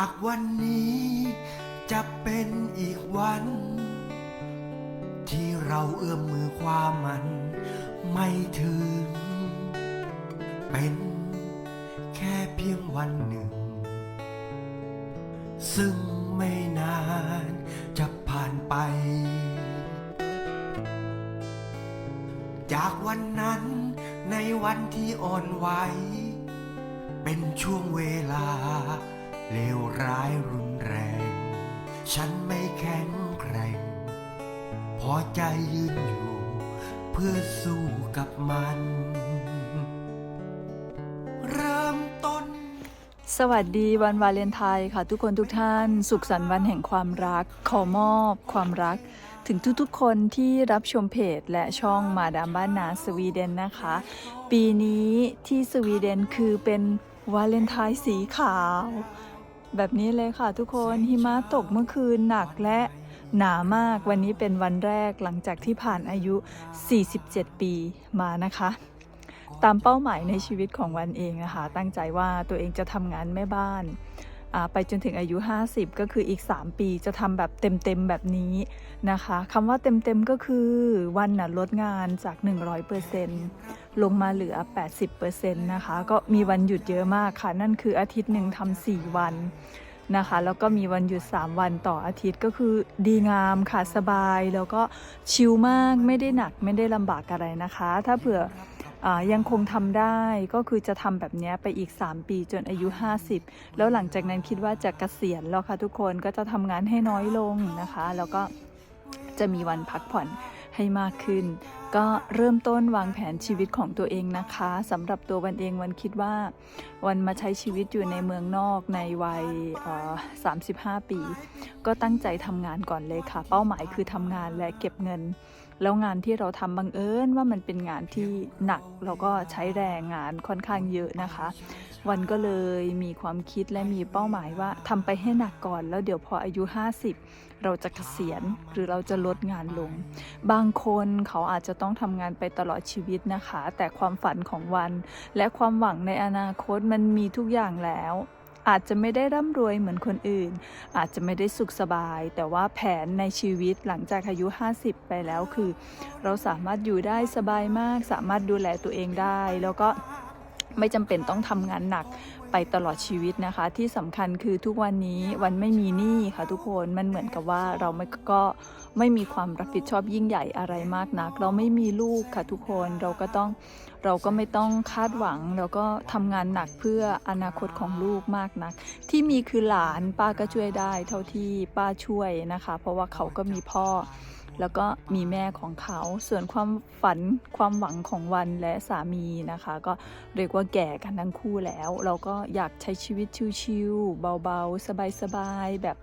ากวันนี้จะเป็นอีกวัน ที่เราเอื้อมมือความมันไม่ถึง เป็นแค่เพียงวันหนึ่ง ซึ่งไม่นานจะผ่านไป จากวันนั้นในวันที่อ่อนไหวเป็นช่วงเวลา เลวร้ายรุนแรง ฉันไม่แข็งแกร่ง พอใจยืนอยู่ เพื่อสู้กับมัน เริ่มต้น สวัสดีวันวาเลนไทน์ค่ะ ทุกคนทุกท่าน สุขสันต์วันแห่งความรัก ขอมอบความรักถึงทุกๆ คนที่รับชมเพจและช่องมาดามบ้านนาสวีเดนนะคะ ปีนี้ที่สวีเดนคือเป็นวาเลนไทน์สีขาว แบบนี้เลยค่ะทุกคนหิมะตกเมื่อคืนหนักและหนามากวันนี้เป็นวันแรกหลังจากที่ผ่านอายุ 47 ปีมานะคะ ตามเป้าหมายในชีวิตของวันเองนะคะ ตั้งใจว่าตัวเองจะทำงานแม่บ้านไปจนถึงอายุ 50 ก็คืออีก 3 ปีจะทำแบบเต็มๆแบบนี้นะคะคำว่าเต็มๆก็คือวันน่ะลดงานจาก 100% ลงมาเหลือ 80%นะคะ ก็มีวันหยุดเยอะมากค่ะ นั่นคืออาทิตย์หนึ่งทำ4วันนะคะ แล้วก็มีวันหยุด 3 วันต่ออาทิตย์ก็คือดีงามค่ะสบาย แล้วก็ชิลมากไม่ได้หนักไม่ได้ลำบากอะไรนะคะ ถ้าเผื่อยังคงทำได้ก็คือจะทำแบบนี้ไปอีก 3 ปีจนอายุ 50 แล้วหลังจากนั้นคิดว่าจะเกษียณแล้วค่ะทุกคนก็จะทำงานให้น้อยลงนะคะ แล้วก็จะมีวันพักผ่อน ให้มากขึ้น ก็เริ่มต้นวางแผนชีวิตของตัวเองนะคะสำหรับตัววันเองวันคิดว่า วันมาใช้ชีวิตอยู่ในเมืองนอกในวัย35 ปี ก็ตั้งใจทำงานก่อนเลยค่ะ เป้าหมายคือทำงานและเก็บเงิน แล้วงานที่เราทำบังเอิญว่ามันเป็นงานที่หนักแล้วก็ใช้แรงงานค่อนข้างเยอะนะคะ วันก็เลยมีความคิดและมีเป้าหมายว่าทำไปให้หนักก่อน แล้วเดี๋ยวพออายุ 50 เราจะเกษียณหรือเราจะลดงานลง บางคนเขาอาจจะต้องทำงานไปตลอดชีวิตนะคะ แต่ความฝันของวัน และความหวังในอนาคตมันมีทุกอย่างแล้ว อาจจะไม่ได้ร่ำรวยเหมือนคนอื่น อาจจะไม่ได้สุขสบาย แต่ว่าแผนในชีวิตหลังจากอายุ 50 ไปแล้วคือ เราสามารถอยู่ได้สบายมาก สามารถดูแลตัวเองได้ แล้วก็ไม่จำเป็นต้องทำงานหนักไปตลอดชีวิตนะคะ ที่สำคัญคือทุกวันนี้วันไม่มีหนี้ค่ะทุกคนมันเหมือนกับว่าเราไม่ก็ไม่มีความรับผิดชอบยิ่งใหญ่อะไรมากนัก เราไม่มีลูกค่ะทุกคนเราก็ต้อง เราก็ไม่ต้องคาดหวัง แล้วก็ทำงานหนักเพื่ออนาคตของลูกมากนัก ที่มีคือหลานป้าก็ช่วยได้ เท่าที่ป้าช่วยนะคะ เพราะว่าเขาก็มีพ่อ แล้วก็มีแม่ของเขา ส่วนความฝันความหวังของวันและสามีนะคะ ก็เรียกว่าแก่กันทั้งคู่แล้ว เราก็อยากใช้ชีวิตชิวๆเบาๆ สบายๆแบบ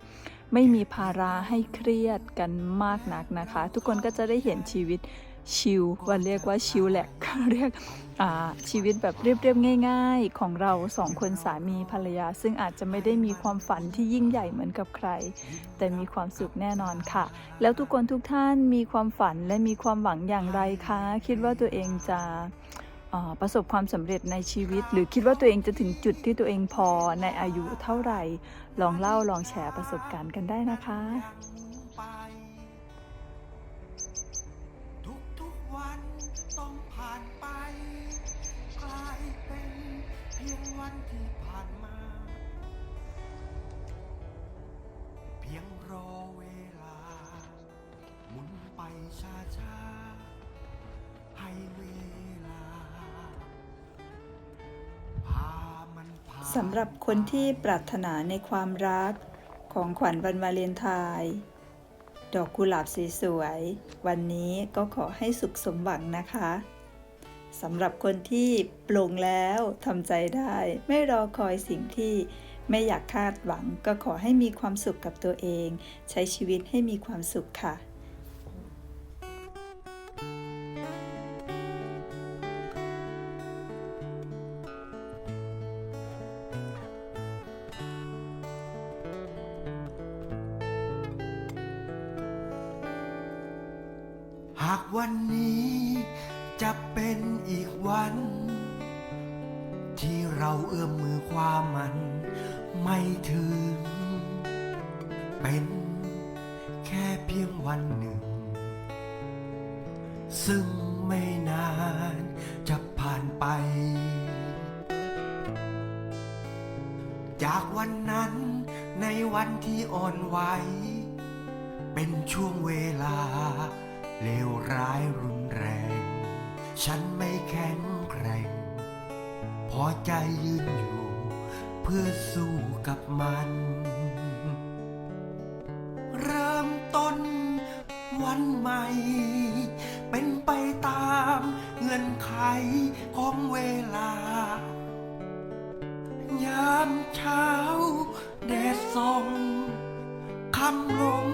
ไม่มีภาระให้เครียดกันมากนักนะคะ ทุกคนก็จะได้เห็นชีวิต ชิลวันเรียกว่าชิลแหละเรียกอ่าชีวิตแบบเรียบๆง่าย ๆ ของเราสองคนสามีภรรยา ซึ่งอาจจะไม่ได้มีความฝันที่ยิ่งใหญ่เหมือนกับใคร แต่มีความสุขแน่นอนค่ะ แล้วทุกคนทุกท่านมีความฝันและมีความหวังอย่างไรคะคิดว่าตัวเองจะเอ่อประสบความสำเร็จในชีวิต หรือคิดว่าตัวเองจะถึงจุดที่ตัวเองพอในอายุเท่าไหร่ ลองเล่าลองแชร์ประสบการณ์กันได้นะคะ วันที่ผ่านมา เพียงรอเวลา หมุนไปช้าๆ ให้เวลาพามันผ่านสำหรับคนที่ปรารถนาในความรักของขวัญวันวาเลนไทน์ดอกกุหลาบสวยๆวันนี้ก็ขอให้สุขสมหวังนะคะ สำหรับคนที่ปลงแล้วทำใจได้ ไม่รอคอยสิ่งที่ไม่อยากคาดหวัง ก็ขอให้มีความสุขกับตัวเอง ใช้ชีวิตให้มีความสุขค่ะหากวันนี้ จะเป็นอีกวัน ที่เราเอื้อมมือความมันไม่ถึง เป็นแค่เพียงวันหนึ่ง ซึ่งไม่นานจะผ่านไป จากวันนั้นในวันที่อ่อนไหวเป็นช่วงเวลาเลวร้ายรุนแรง ฉันไม่แข็งแกร่ง พอใจยืนอยู่ เพื่อสู้กับมัน เริ่มต้นวันใหม่ เป็นไปตามเงื่อนไขของเวลา ยามเช้าแดดส่องคำลง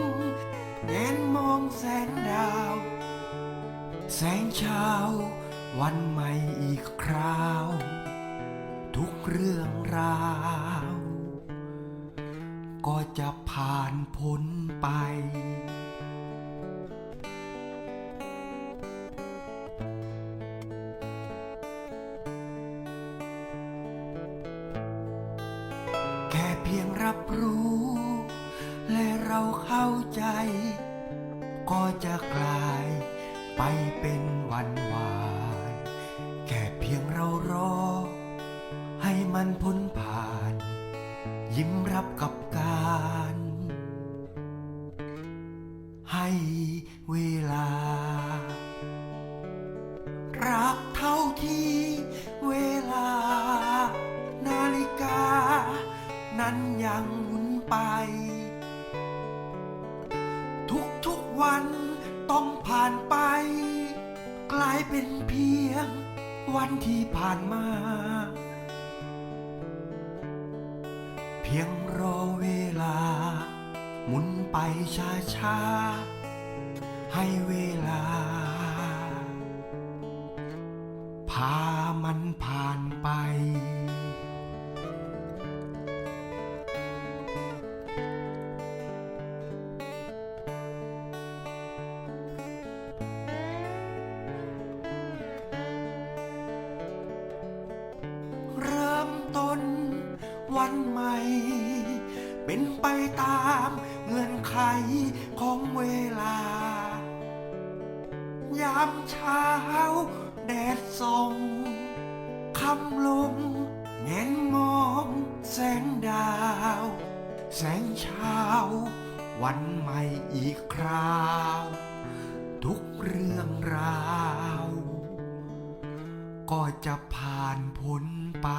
แงนมองแสงดาว แสงเช้า วันใหม่อีกคราว ทุกเรื่องราว ก็จะผ่านพ้นไป แค่เพียงรับรู้ และเราเข้าใจ ก็จะกลาย ไปเป็นวันวานแค่เพียงเรารอ ให้มันพ้นผ่าน ยิ้มรับกับการ ให้เวลา รักเท่าที่เวลา นาฬิกา นั้นยังหมุนไป ทุกๆวันต้องผ่านไป ลายเป็นเพียง วันที่ผ่านมา เพียงรอเวลา หมุนไปช้าช้าให้เวลา พามันผ่านไปันใหม่ เป็นไปตามเงื่อนไขของเวลา ยามเช้าแดดส่องคำลงแงนมองแสงดาว แสงเช้า วันใหม่อีกคราว ทุกเรื่องราว ก็จะผ่านพ้นไป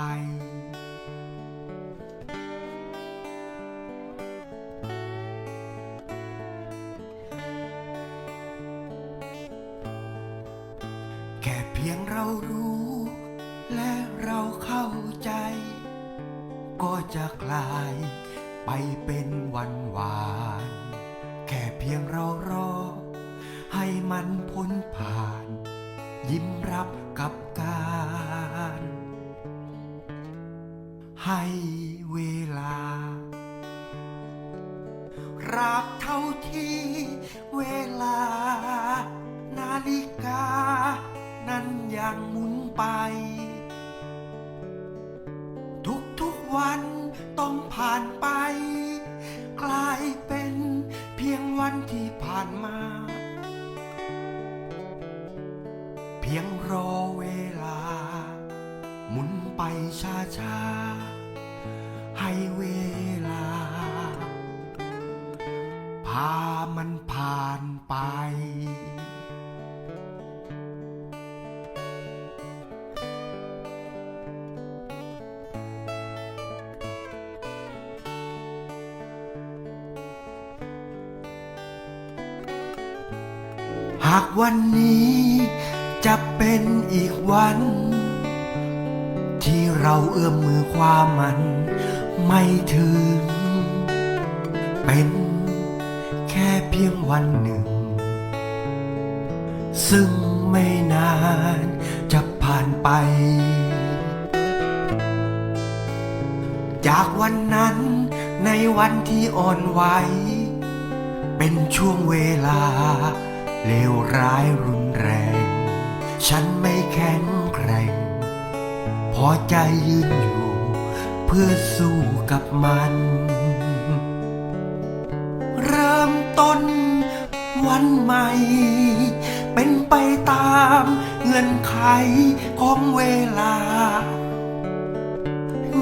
จะกลาย ไปเป็นวันวาน แค่เพียงเรารอ ให้มันพ้นผ่าน ยิ้มรับกับการ ให้เวลา รักเท่าที่เวลา นาฬิกา นั้นยังหมุนไป รอเวลา หมุนไปช้าๆให้เวลา พามันผ่านไป หากวันนี้ จะเป็นอีกวัน ที่เราเอื้อมมือความมันไม่ถึง เป็นแค่เพียงวันหนึ่ง ซึ่งไม่นานจะผ่านไป จากวันนั้นในวันที่อ่อนไหวเป็นช่วงเวลาเลวร้ายรุนแรง ฉันไม่แข็งแกร่ง พอใจยืนอยู่ เพื่อสู้กับมัน เริ่มต้นวันใหม่ เป็นไปตามเงื่อนไขของเวลา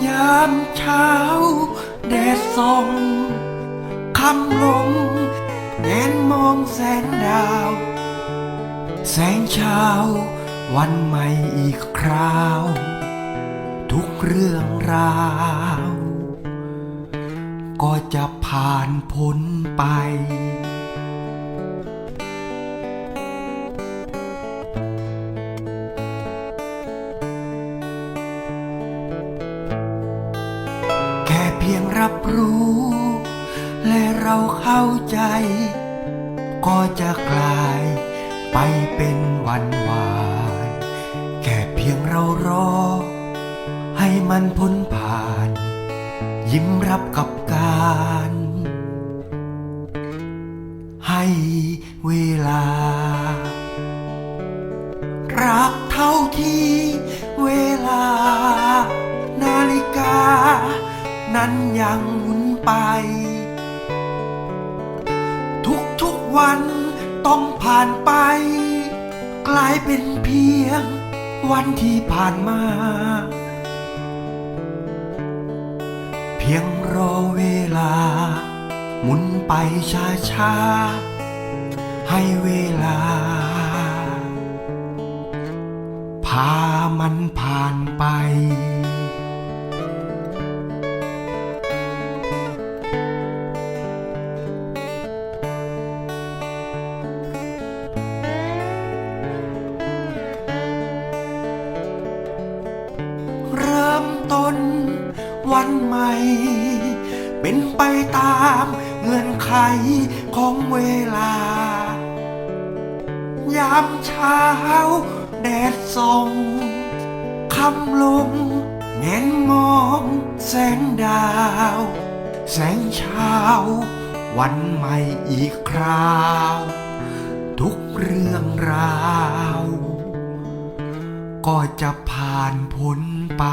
ยามเช้าแดดส่องคำลงแงนมองแสงดาว แสงเช้า วันใหม่อีกคราว ทุกเรื่องราว ก็จะผ่านพ้นไป แค่เพียงรับรู้ และเราเข้าใจ ก็จะกลาย ไปเป็นวันวานแค่เพียงเรารอ ให้มันพ้นผ่าน ยิ้มรับกับการ ให้เวลา รักเท่าที่เวลา นาฬิกา นั้นยังหมุนไป ทุกๆวัน ผ่านไป กลายเป็นเพียง วันที่ผ่านมา เพียงรอเวลา หมุนไปช้าๆให้เวลา พามันผ่านไป ไปตามเงื่อนไขของเวลา ยามเช้าแดดส่องคำลงแงนมองแสงดาว แสงเช้า วันใหม่อีกคราว ทุกเรื่องราว ก็จะผ่านพ้นไป